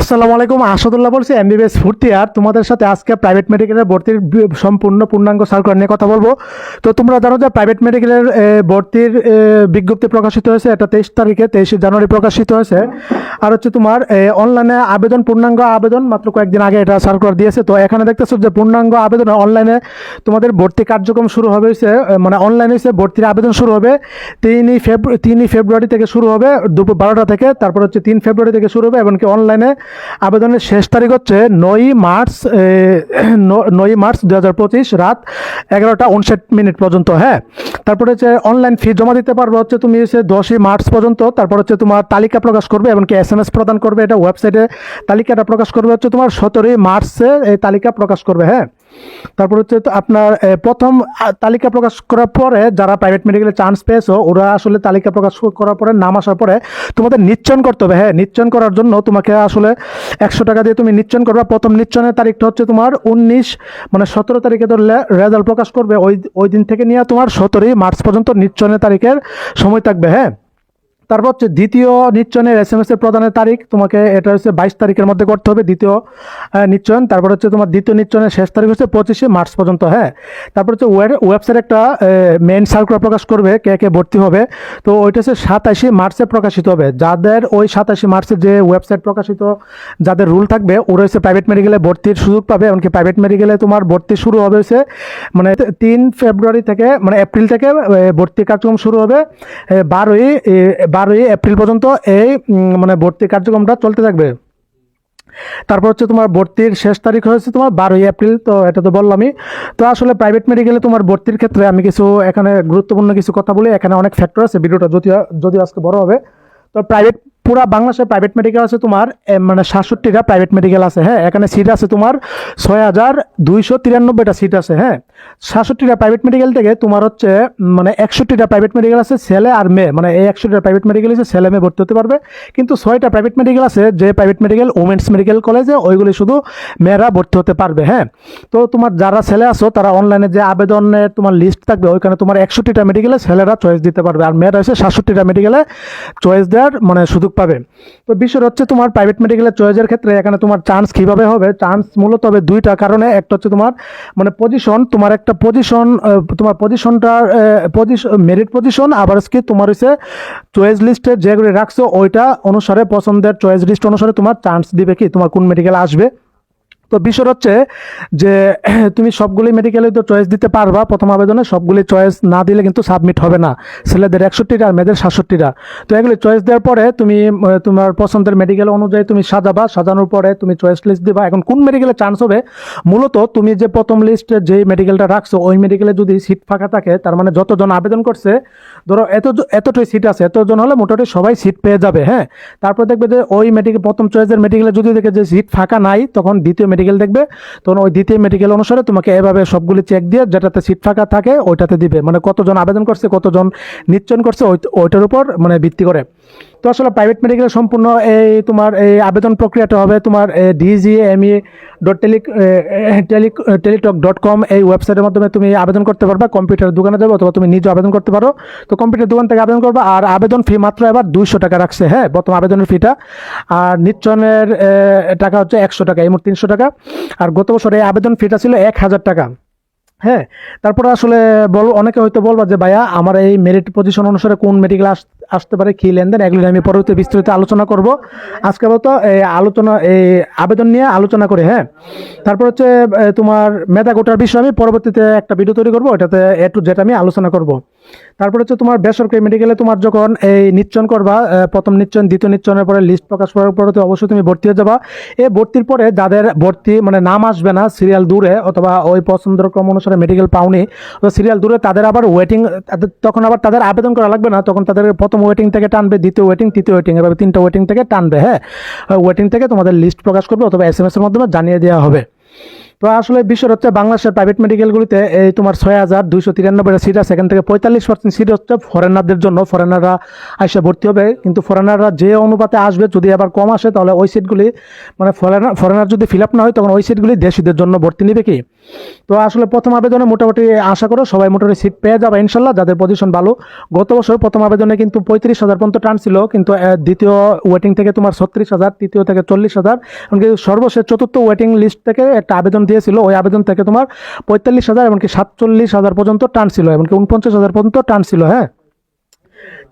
আসসালামু আলাইকুম, আসাদুল্লাহ বলছি এমবিবিএস ফুর্তি আর তোমাদের সাথে আজকে প্রাইভেট মেডিকেলের ভর্তির সম্পূর্ণ পূর্ণাঙ্গ সার্কুলার নিয়ে কথা বলব। তো তোমরা জানো যে প্রাইভেট মেডিকেলের ভর্তির বিজ্ঞপ্তি প্রকাশিত হয়েছে, এটা তেইশ তারিখে, তেইশে জানুয়ারি প্রকাশিত হয়েছে। আর হচ্ছে তোমার অনলাইনে আবেদন, পূর্ণাঙ্গ আবেদন, মাত্র কয়েকদিন আগে এটা সার্কুলার দিয়েছে। তো এখানে দেখতেছো যে পূর্ণাঙ্গ আবেদন অনলাইনে তোমাদের ভর্তি কার্যক্রম শুরু হবে মানে অনলাইনে হচ্ছে ভর্তির আবেদন শুরু হবে তিনই তিনই ফেব্রুয়ারি থেকে শুরু হবে দুপুর বারোটা থেকে, তারপর হচ্ছে তিন ফেব্রুয়ারি থেকে শুরু হবে, এমনকি অনলাইনে আবেদনের শেষ তারিখ হচ্ছে নয়ই মার্চ নয়ই মার্চ দু হাজার পঁচিশ রাত এগারোটা উনষাট মিনিট পর্যন্ত হ্যাঁ। তারপরে হচ্ছে অনলাইন ফি জমা দিতে পারবে হচ্ছে তুমি হচ্ছে দশই মার্চ পর্যন্ত, তারপর হচ্ছে তোমার তালিকা প্রকাশ করবে এমনকি এস এম এস প্রদান করবে, এটা ওয়েবসাইটে তালিকাটা প্রকাশ করবে হচ্ছে তোমার সতেরোই মার্চে এই তালিকা প্রকাশ করবে হ্যাঁ। তারপর হচ্ছে আপনার প্রথম তালিকা প্রকাশ করার পরে যারা প্রাইভেট মেডিকেলে চান্স পেয়েছ, ওরা আসলে তালিকা প্রকাশ করার পরে, নাম আসার পরে তোমাদের নিশ্চয়ন করতে হবে। হ্যাঁ নিশ্চয়ন করার জন্য তোমাকে আসলে একশো টাকা দিয়ে তুমি নিশ্চয়ন করবে। প্রথম নিশ্চয়নের তারিখটা হচ্ছে তোমার উনিশ মানে সতেরো তারিখে ধরলে রেজাল্ট প্রকাশ করবে। ওই ওই দিন থেকে নিয়ে তোমার সতেরোই মার্চ পর্যন্ত নিশ্চয়নের তারিখের সময় থাকবে। হ্যাঁ তারপর হচ্ছে দ্বিতীয় নিশ্চয়নের এস এম এস এর প্রদানের তারিখ, তোমাকে এটা হচ্ছে বাইশ তারিখের মধ্যে করতে হবে দ্বিতীয় নিশ্চয়ন তারপর হচ্ছে তোমার দ্বিতীয় নিশ্চয়নের শেষ তারিখ হচ্ছে পঁচিশে মার্চ পর্যন্ত হ্যাঁ? তারপর হচ্ছে ওয়েবসাইট একটা মেন সার্কুলার প্রকাশ করবে, কে কে ভর্তি হবে। তো ওইটা হচ্ছে সাতাশে মার্চে প্রকাশিত হবে। যাদের ওই সাতাশে মার্চে যে ওয়েবসাইট প্রকাশিত, যাদের রুল থাকবে, ওরা হচ্ছে প্রাইভেট মেডিকেলে ভর্তির সুযোগ পাবে, এমনকি প্রাইভেট মেডিকেলে তোমার ভর্তি শুরু হবে হচ্ছে মানে তিন ফেব্রুয়ারি থেকে মানে এপ্রিল থেকে ভর্তি কার্যক্রম শুরু হবে বারোই বারোই এপ্রিল পর্যন্ত এই মানে ভর্তি কার্যক্রমটা চলতে থাকবে। তারপর হচ্ছে তোমার ভর্তির শেষ তারিখ হয়েছে তোমার বারোই এপ্রিল, তো এটা তো বললামই। তো আসলে প্রাইভেট মেডিকেলে তোমার ভর্তির ক্ষেত্রে আমি কিছু এখানে গুরুত্বপূর্ণ কিছু কথা বলি, এখানে অনেক ফ্যাক্টর আছে, ভিডিওটা যদি যদি আজকে বড় হবে। তো প্রাইভেট পুরা বাংলাদেশে প্রাইভেট মেডিকেল আছে তোমার মানে সাতষট্টিটা প্রাইভেট মেডিকেল আছে হ্যাঁ? এখানে সিট আছে তোমার ছয় হাজার দুইশো তিরানব্বইটা সিট আছে হ্যাঁ? সাতষট্টিটা প্রাইভেট মেডিকেল থেকে তোমার হচ্ছে মানে একষট্টিটা প্রাইভেট মেডিকেল আছে, ছেলে আর মেয়ে। মানে এই একষট্টিটা প্রাইভেট মেডিকেল আছে ছেলে মেয়ে ভর্তি হতে পারবে। কিন্তু ছয়টা প্রাইভেট মেডিকেল আছে, যে প্রাইভেট মেডিকেল ওমেন্স মেডিকেল কলেজে ওইগুলি শুধু মেয়েরা ভর্তি হতে পারবে হ্যাঁ? তো তোমার যারা ছেলে আছো, তারা অনলাইনে যে আবেদনের তোমার লিস্ট থাকবে, ওইখানে তোমার একষট্টিটা মেডিকেলে ছেলেরা চয়েস দিতে পারবে। আর মেয়েরা হচ্ছে সাতষট্টিটা মেডিকেলে চয়েস দেওয়ার মানে সুযোগ পাবে। তো বিষয় হচ্ছে তোমার প্রাইভেট মেডিকেলের চয়েসের ক্ষেত্রে এখানে তোমার চান্স কীভাবে হবে? চান্স মূলত হবে দুইটা কারণে। একটা হচ্ছে তোমার মানে পজিশন তোমার একটা পজিশন তোমার পজিশনটার পজিশন মেরিট পজিশন আবার কি তোমার হচ্ছে চয়েস লিস্টে যেগুলি রাখছো, ওইটা অনুসারে পছন্দের চয়েস লিস্ট অনুসারে তোমার চান্স দিবে কি? তোমার কোন মেডিকেল আসবে? তো বিষয় হচ্ছে যে, তুমি সবগুলি মেডিকেলে তো চয়েস দিতে পারবা। প্রথম আবেদনে সবগুলি চয়েস না দিলে কিন্তু সাবমিট হবে না। ছেলেদের একষট্টিটা আর মেয়েদের সাতষট্টিটা। তো এগুলি চয়েস দেওয়ার পরে তুমি তোমার পছন্দের মেডিকেল অনুযায়ী তুমি সাজাবা। সাজানোর পরে তুমি চয়েস লিস্ট দিবা। এখন কোন মেডিকেলে চান্স হবে? মূলত তুমি যে প্রথম লিস্টে যে মেডিকেলটা রাখছো, ওই মেডিকেলে যদি সিট ফাঁকা থাকে, তার মানে যতজন আবেদন করছে, ধরো এত এতটাই সিট আছে, এতজন হলে মোটামুটি সবাই সিট পেয়ে যাবে হ্যাঁ? তারপর দেখবে যে ওই মেডিকেল প্রথম চয়েসের মেডিকেলে যদি দেখে যে সিট ফাঁকা নাই, তখন দ্বিতীয় মেডিকেল দেখবে, তখন ওই দ্বিতীয় মেডিকেল অনুসারে তোমাকে এভাবে সবগুলি চেক দিয়ে যেটাতে সিট ফাঁকা থাকে, ওইটাতে দিবে। মানে কতজন আবেদন করছে, কতজন নিশ্চয়ন করছে, ওই ওইটার উপর মানে ভিত্তি করে। তো আসলে প্রাইভেট মেডিকেল সম্পূর্ণ এই তোমার এই আবেদন প্রক্রিয়াটা হবে তোমার DG M E dot tele tele Teletalk dot com এই ওয়েবসাইটের মাধ্যমে তুমি আবেদন করতে পারবা কম্পিউটার দোকানে যাবে অথবা তুমি নিজে আবেদন করতে পারো। তো কম্পিউটার দোকান থেকে আবেদন করবা আর আবেদন ফি মাত্র এবার দুইশো টাকা রাখছে হ্যাঁ বর্তমান আবেদনের ফিটা আর নিশ্চয়নের এ, টাকা হচ্ছে একশো টাকা এই মোট তিনশো টাকা। আর গত বছর এই আবেদন ফিটা ছিল এক হাজার টাকা হ্যাঁ। তারপরে আসলে বল অনেকে হয়তো বলবা যে ভাইয়া আমার এই মেরিট পজিশন অনুসারে কোন মেডিকেল আসতে পারে, কী লেনদেন, এগুলো আমি পরবর্তী বিস্তারিত আলোচনা করব। আজকে বলতো এই আলোচনা, এই আবেদন নিয়ে আলোচনা করে হ্যাঁ? তারপর হচ্ছে তোমার মেধা গোটার বিষয়ে আমি পরবর্তীতে একটা ভিডিও তৈরি করব ওটাতে এ টু জেড আমি আলোচনা করব। তারপর হচ্ছে তোমার বেসরকারি মেডিকেলে তোমার যখন এই নিশ্চয়ন করবা প্রথম নিশ্চয়ন দ্বিতীয় নিশ্চয়নের পরে লিস্ট প্রকাশ করার পরে তো অবশ্যই তুমি ভর্তি হয়ে যাবা। এই ভর্তির পরে যাদের ভর্তি মানে নাম আসবে না সিরিয়াল দূরে অথবা ওই পছন্দের ক্রম অনুসারে মেডিকেল পাওনি সিরিয়াল দূরে তাদের আবার ওয়েটিং তখন আবার তাদের আবেদন করা লাগবে না, তখন তাদের প্রথম ওয়েটিং থেকে টানবে, দ্বিতীয় ওয়েটিং তৃতীয় ওয়েটিং এভাবে তিনটা ওয়েটিং থেকে টানবে হ্যাঁ? ওয়েটিং থেকে তোমাদের লিস্ট প্রকাশ করবে অথবা এস এম এস এর মাধ্যমে জানিয়ে দেওয়া হবে। তো আসলে বিশ্বের হচ্ছে বাংলাদেশের প্রাইভেট মেডিকেলগুলিতে এই তোমার ছয় হাজার দুইশো তিরানব্বইটা সিট আছে। এখান থেকে পঁয়তাল্লিশ পার্সেন্ট সিট হচ্ছে ফরেনারদের জন্য। ফরেনাররা এসে ভর্তি হবে। কিন্তু ফরেনাররা যে অনুপাতে আসবে, যদি আবার কম আসে, তাহলে ওই সিটগুলি মানে ফরেনার ফরেনার যদি ফিল আপ না হয়, তখন ওই সিটগুলি দেশিদের জন্য ভর্তি নিবে কি? তো আসলে প্রথম আবেদনে মোটামুটি আশা করো সবাই মোটামুটি সিট পেয়ে যাবে ইনশাল্লাহ, যাদের পজিশন ভালো। গত বছর প্রথম আবেদনে কিন্তু পঁয়ত্রিশ হাজার পর্যন্ত টান ছিল, কিন্তু দ্বিতীয় ওয়েটিং থেকে তোমার ছত্রিশ হাজার, তৃতীয় থেকে চল্লিশ হাজার। এমনকি সর্বশেষ চতুর্থ ওয়েটিং লিস্ট থেকে একটা আবেদন দিয়েছিল, ওই আবেদন থেকে তোমার পঁয়তাল্লিশ হাজার, এমনকি সাতচল্লিশ হাজার পর্যন্ত টান ছিল, এমনকি উনপঞ্চাশ হাজার পর্যন্ত টান ছিল হ্যাঁ?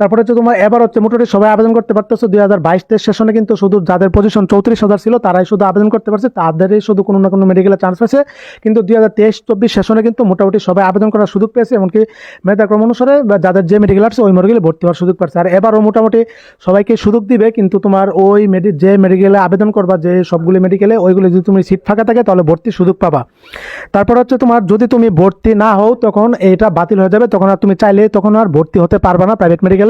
তারপরে হচ্ছে তোমার এবার হচ্ছে মোটামুটি সবাই আবেদন করতে পারতেছে। দুই হাজার বাইশ তেইশ সেশনে কিন্তু শুধু যাদের পজিশন চৌত্রিশ হাজার ছিল, তারাই শুধু আবেদন করতে পারছে। তাদেরই শুধু কোনো না কোনো মেডিকেলে চান্স পেয়েছে কিন্তু দুই হাজার তেইশ চব্বিশ সেশনে কিন্তু মোটামুটি সবাই আবেদন করার সুযোগ পেয়েছে, এমনকি মেধাক্রম অনুসারে যাদের যে মেডিকেল আছে ওই মেডিকেলে ভর্তি হওয়ার সুযোগ পাচ্ছে। আর এবারও মোটামুটি সবাইকে সুযোগ দিবে, কিন্তু তোমার ওই মেডি যে মেডিকেলে আবেদন করবা, যে সবগুলি মেডিকেলে ওইগুলো যদি তুমি সিট ফাঁকা থাকে, তাহলে ভর্তির সুযোগ পাবা। তারপর হচ্ছে তোমার যদি তুমি ভর্তি না হও, তখন এটা বাতিল হয়ে যাবে। তখন আর তুমি চাইলে তখন আর ভর্তি হতে পারবে না প্রাইভেট মেডিকেলে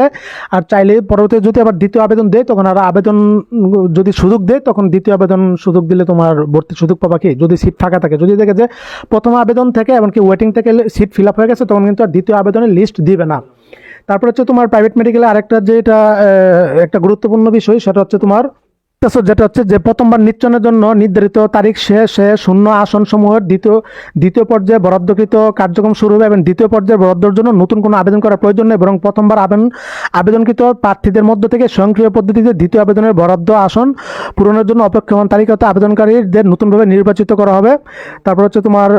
আর চাইলে পরবর্তী যদি আবার দ্বিতীয় আবেদন দেয়, তখন আর আবেদন, যদি সুযোগ দেয়, তখন দ্বিতীয় আবেদন সুযোগ দিলে তোমার ভর্তি সুযোগ পাবা কি? যদি সিট ফাঁকা থাকে। যদি দেখে যে প্রথম আবেদন থেকে এমনকি ওয়েটিং থেকে সিট ফিল আপ হয়ে গেছে, তখন কিন্তু আর দ্বিতীয় আবেদনের লিস্ট দিবে না। তারপর হচ্ছে তোমার প্রাইভেট মেডিকেলে আরেকটা যেটা একটা গুরুত্বপূর্ণ বিষয়, সেটা হচ্ছে তোমার তাছাড়া যেটা হচ্ছে যে প্রথমবার নির্বাচনের জন্য নির্ধারিত তারিখ শেষে শূন্য আসন সমূহের দ্বিতীয় দ্বিতীয় পর্যায়ে বরাদ্দকৃত কার্যক্রম শুরু হবে এবং দ্বিতীয় পর্যায়ে বরাদ্দর জন্য নতুন কোনো আবেদন করার প্রয়োজন নেই, বরং প্রথমবার আবেদন, আবেদনকৃত প্রার্থীদের মধ্য থেকে স্বয়ংক্রিয় পদ্ধতিতে দ্বিতীয় আবেদনের বরাদ্দ আসন পূরণের জন্য অপেক্ষমান তালিকাতে আবেদনকারীদের নতুনভাবে নির্বাচিত করা হবে। তারপর হচ্ছে তোমার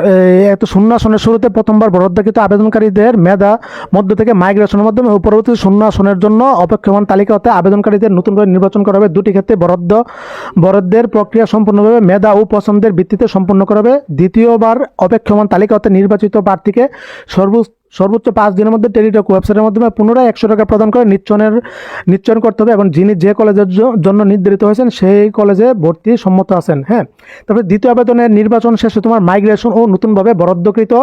এত শূন্য আসনের শুরুতে প্রথমবার বরাদ্দকৃত আবেদনকারীদের মেধা মধ্য থেকে মাইগ্রেশনের মাধ্যমে পরবর্তী শূন্য আসনের জন্য অপেক্ষমান তালিকাতে আবেদনকারীদের নতুনভাবে নির্বাচন করা হবে। দুটি ক্ষেত্রে বরাদ্দ বরাদ্দের প্রক্রিয়া সম্পূর্ণভাবে মেধা ও পছন্দের ভিত্তিতে সম্পন্ন করা হবে। দ্বিতীয়বার অপেক্ষমান তালিকাতে নির্বাচিত প্রার্থীকে সর্ব সর্বোচ্চ পাঁচ দিনের মধ্যে টেলিটক ওয়েবসাইটের মাধ্যমে পুনরায় একশো টাকা প্রদান করে নিচ্ছনের নিশ্চয়ন করতে হবে এবং যিনি যে কলেজের জন্য নির্ধারিত হয়েছেন সেই কলেজে ভর্তি সম্মত আছেন হ্যাঁ? তারপরে দ্বিতীয় আবেদনের নির্বাচন শেষে তোমার মাইগ্রেশন ও নতুনভাবে বরাদ্দকৃত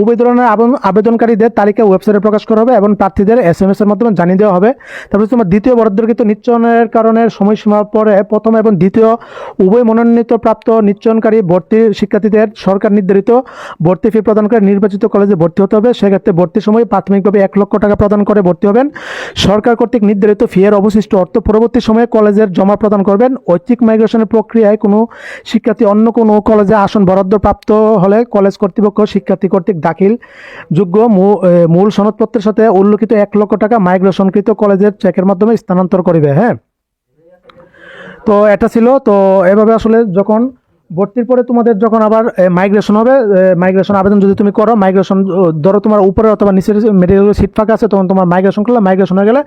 উভয় ধরনের আবেদনকারীদের তালিকা ওয়েবসাইটে প্রকাশ করা হবে এবং প্রার্থীদের এস এম এস এর মাধ্যমে জানিয়ে দেওয়া হবে। তারপরে তোমার দ্বিতীয় বরাদ্দকৃত নিশ্চয়নের কারণে সময়সীমার পরে প্রথম এবং দ্বিতীয় উভয় মনোনীত প্রাপ্ত নিচ্ছনকারী ভর্তি শিক্ষার্থীদের সরকার নির্ধারিত ভর্তি ফি প্রদান করে নির্বাচিত কলেজে ভর্তি হতে হবে। সেক্ষেত্রে ভর্তির সময় প্রাথমিকভাবে এক লক্ষ টাকা প্রদান করে ভর্তি হবেন। সরকার কর্তৃক নির্ধারিত ফি এর অবশিষ্ট অর্থ পরবর্তী সময়ে কলেজের জমা প্রদান করবেন। ঐচ্ছিক মাইগ্রেশনের প্রক্রিয়ায় কোনো শিক্ষার্থী অন্য কোনো কলেজে আসন বরাদ্দ প্রাপ্ত হলে কলেজ কর্তৃপক্ষ শিক্ষার্থী কর্তৃক দাখিল যোগ্য মূল সনদপত্রের সাথে উল্লেখিত এক লক্ষ টাকা মাইগ্রেশনকৃত কলেজের চেকের মাধ্যমে স্থানান্তর করিবে হ্যাঁ? তো এটা ছিল, তো এভাবে আসলে যখন ভর্তির পরে তোমাদের যখন আবার মাইগ্রেশন হবে মাইগ্রেশন আবেদন যদি তুমি করো মাইগ্রেশন ধরো তোমার উপরে অথবা নিচের মেডিকেল সিট ফাঁকা আছে, তখন তোমার মাইগ্রেশন করলে মাইগ্রেশন হয়ে গেলে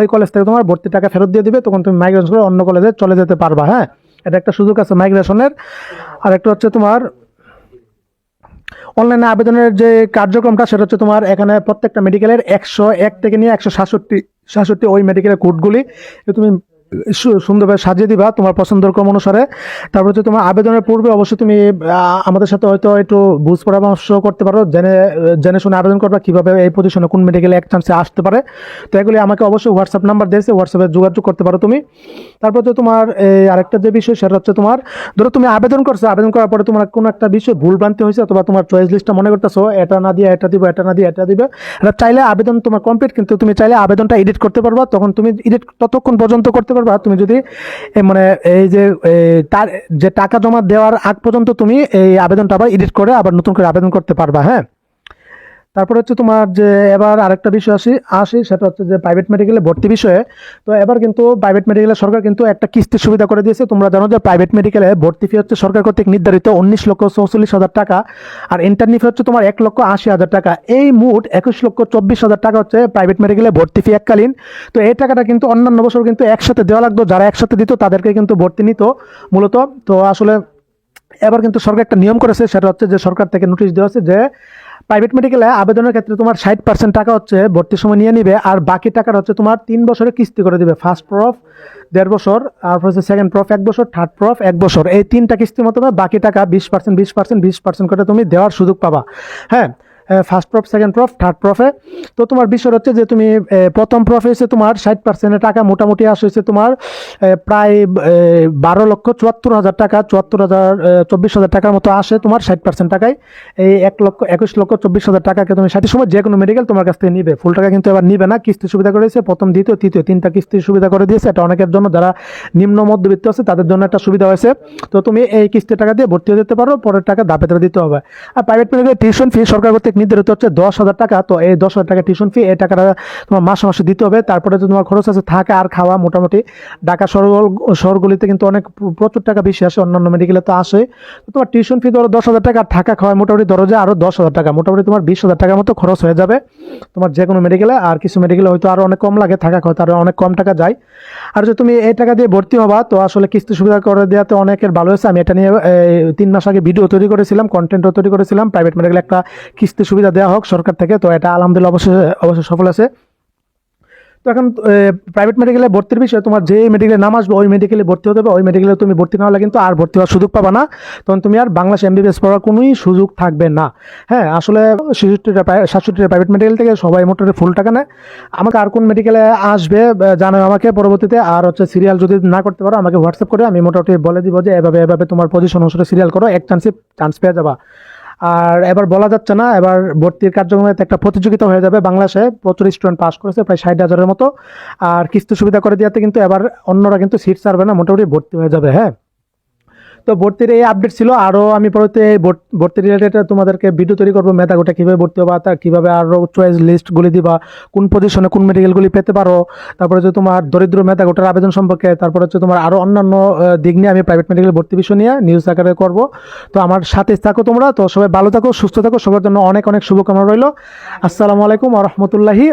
ওই কলেজ থেকে তোমার ভর্তি টাকা ফেরত দিয়ে দিবে, তখন তুমি মাইগ্রেশন করে অন্য কলেজে চলে যেতে পারবা হ্যাঁ? এটা একটা সুযোগ আছে মাইগ্রেশনের আর একটা হচ্ছে তোমার অনলাইনে আবেদনের যে কার্যক্রমটা, সেটা হচ্ছে তোমার এখানে প্রত্যেকটা মেডিকেলের একশো এক থেকে নিয়ে একশো সাতষট্টি সাতষট্টি ওই মেডিকেলের কোডগুলি তুমি সুন্দরভাবে সাজিয়ে দিবা তোমার পছন্দের ক্রম অনুসারে। তারপর হচ্ছে তোমার আবেদনের পূর্বে অবশ্যই তুমি আমাদের সাথে হয়তো একটু বুঝ পরামর্শ করতে পারো, জেনে জেনে শুনে আবেদন করবা কীভাবে এই পজিশনে কোন মেডিকেলে এক চান্সে আসতে পারে। তো এগুলি আমাকে অবশ্যই হোয়াটসঅ্যাপ নাম্বার দিয়েছে হোয়াটসঅ্যাপে যোগাযোগ করতে পারো তুমি। তারপর হচ্ছে তোমার এই আরেকটা যে বিষয় সেটা হচ্ছে তোমার, ধরো তুমি আবেদন করছ, আবেদন করার পরে তোমার কোনো একটা বিষয় ভুল ভ্রান্তি হয়েছে অথবা তোমার চয়েস লিস্টটা মনে করতেছো, এটা না দিয়ে, এটা দিব, এটা না দিয়ে, এটা দিবে, এটা চাইলে আবেদন তোমার কমপ্লিট কিন্তু তুমি চাইলে আবেদনটা এডিট করতে পারবা, তখন তুমি এডিট ততক্ষণ পর্যন্ত করতে পারবা তুমি যদি মানে এই যে তার, যে টাকা জমা দেওয়ার আগ পর্যন্ত তুমি এই আবেদনটা আবার এডিট করে আবার নতুন করে আবেদন করতে পারবা হ্যাঁ? তারপর হচ্ছে তোমার যে এবার আরেকটা বিষয় আসি আসি, সেটা হচ্ছে যে প্রাইভেট মেডিকেলে ভর্তি বিষয়ে। তো এবার কিন্তু প্রাইভেট মেডিকেলে সরকার কিন্তু একটা কিস্তির সুবিধা করে দিয়েছে। তোমরা জানো যে প্রাইভেট মেডিকেলে ভর্তি ফি হচ্ছে সরকার কর্তৃক নির্ধারিত উনিশ লক্ষ চৌচল্লিশ হাজার টাকা আর ইন্টারনি ফি হচ্ছে তোমার এক লক্ষ আশি হাজার টাকা। এই মোট একুশ লক্ষ চব্বিশ হাজার টাকা হচ্ছে প্রাইভেট মেডিকেলে ভর্তি ফি এককালীন। তো এই টাকাটা কিন্তু অন্যান্য বছর কিন্তু একসাথে দেওয়া লাগতো। যারা একসাথে দিত তাদেরকে কিন্তু ভর্তি নিত মূলত। তো আসলে এবার কিন্তু সরকার একটা নিয়ম করেছে, সেটা হচ্ছে যে সরকার থেকে নোটিশ দেওয়া হচ্ছে যে প্রাইভেট মেডিকেলে আবেদনের ক্ষেত্রে তোমার ষাট পার্সেন্ট টাকা হচ্ছে ভর্তির সময় নিয়ে নিবে, আর বাকি টাকাটা হচ্ছে তোমার তিন বছরে কিস্তি করে দিবে। ফার্স্ট প্রফ দেড় বছর, আর হচ্ছে সেকেন্ড প্রফ এক বছর থার্ড প্রফ এক বছর। এই তিনটা কিস্তির মতো বাকি টাকা বিশ পার্সেন্ট বিশ পার্সেন্ট বিশ পার্সেন্ট করে তুমি দেওয়ার সুযোগ পাবা। হ্যাঁ first prof second prof third প্রফে তো তোমার বিষয় হচ্ছে যে তুমি প্রথম প্রফে হচ্ছে তোমার ষাট পার্সেন্টের টাকা মোটামুটি আসে তোমার প্রায় বারো লক্ষ চুয়াত্তর হাজার টাকা, চুয়াত্তর হাজার চব্বিশ হাজার টাকার মতো আসে তোমার ষাট পার্সেন্ট টাকায়। এই এক লক্ষ, একুশ লক্ষ চব্বিশ হাজার টাকাকে তুমি ষাটের সময় যে কোনো মেডিকেল তোমার কাছ থেকে নিবে। ফুল টাকা কিন্তু এবার নিবে না, কিস্তি সুবিধা করেছে প্রথম, দ্বিতীয়, তৃতীয়, তিনটা কিস্তির সুবিধা করে দিয়েছে। এটা অনেকের জন্য যারা নিম্ন মধ্যবিত্ত আছে, তাদের জন্য একটা সুবিধা হয়েছে। তো তুমি এই কিস্তির টাকা দিয়ে ভর্তি হয়ে যেতে পারো, পরের টাকা ধাপে ধাপে দিতে হবে। আর প্রাইভেট মেডিকেল টিউশন ফি সরকার কর্তৃক নির্ধারিত হচ্ছে দশ হাজার টাকা। তো এই দশ হাজার টাকা টিউশন ফি এই টাকাটা তোমার মাসে মাসে দিতে হবে। তারপরে তো তোমার খরচ আছে থাকা আর খাওয়া মোটামুটি। ঢাকা শহর শহরগুলিতে কিন্তু অনেক প্রচুর টাকা বেশি আসে, অন্যান্য মেডিকেলে তো আসে। তো তোমার টিউশন ফি ধরো দশ হাজার টাকা আর থাকা খাওয়া মোটামুটি ধরো যে আরও দশ হাজার টাকা। মোটামুটি তোমার বিশ হাজার টাকার মতো খরচ হয়ে যাবে। তোমার যে কোনো মেডিকেলে আর কিছু মেডিকেলে হয়তো আরও অনেক কম লাগে, থাকা খাওয়া আরও অনেক কম টাকা যায়। আর যদি তুমি এই টাকা দিয়ে ভর্তি হবা, তো আসলে কিস্তি সুবিধা করে দেওয়াতে অনেকের ভালো হয়েছে। আমি এটা নিয়ে তিন মাস আগে ভিডিও তৈরি করেছিলাম কন্টেন্টও তৈরি করেছিলাম। প্রাইভেট মেডিকেলে একটা কিস্তি সুবিধা দেওয়া হোক সরকার থেকে, তো এটা আলহামদুলিল্লাহ অবশ্যই অবশ্যই সফল আছে। তো এখন প্রাইভেট মেডিকেলে ভর্তির বিষয়ে তোমার যে মেডিকেলে নাম আসবে, ওই মেডিকেলে ভর্তি হতে হবে। ওই মেডিকেলে তুমি ভর্তি না হলে কিন্তু আর ভর্তি হওয়ার সুযোগ পাবা না। তখন তুমি আর বাংলাদেশ এমবিবিএস পড়ার কোনোই সুযোগ থাকবে না। হ্যাঁ আসলে ছেষট্টিটা সাতষট্টিটা প্রাইভেট মেডিকেল থেকে সবাই মোটামুটি ফুল টাকা নেয়। আমাকে আর কোন মেডিকেলে আসবে জানাও আমাকে পরবর্তীতে। আর হচ্ছে সিরিয়াল যদি না করতে পারো, আমাকে হোয়াটসঅ্যাপ করে আমি মোটামুটি বলে দিব যে, এভাবে এভাবে তোমার পজিশন অনুসারে সিরিয়াল করো। এক চান্সে চান্স পেয়ে যাবা। আর এবার বলা যাচ্ছে না, এবার ভর্তির কার্যক্রমে একটা প্রতিযোগিতা হয়ে যাবে বাংলাদেশে। প্রচুর স্টুডেন্ট পাস করেছে, প্রায় ষাট হাজারের মতো। আর কিস্তি সুবিধা করে দেওয়াতে কিন্তু এবার অন্যরা কিন্তু সিট ছাড়বে না, মোটামুটি ভর্তি হয়ে যাবে হ্যাঁ? তো ভর্তির এই আপডেট ছিল। আরও আমি পরবর্তী ভর্তি রিলেটেড তোমাদেরকে ভিডিও তৈরি করব। মেধাগোটা কীভাবে ভর্তি হবা তার কীভাবে আরও চয়েস লিস্টগুলি দিবা, কোন পজিশনে কোন মেডিকেলগুলি পেতে পারো, তারপরে হচ্ছে তোমার দরিদ্র মেধাগোটার আবেদন সম্পর্কে, তারপরে হচ্ছে তোমার আরও অন্যান্য দিক নিয়ে আমি প্রাইভেট মেডিকেল ভর্তি বিষয় নিয়ে নিউজ আকারে করব। তো আমার সাথে থাকো তোমরা, তো সবাই ভালো থাকো, সুস্থ থাকো, সবার জন্য অনেক অনেক শুভকামনা রইল। আসসালামু আলাইকুম আ রহমতুল্লাহি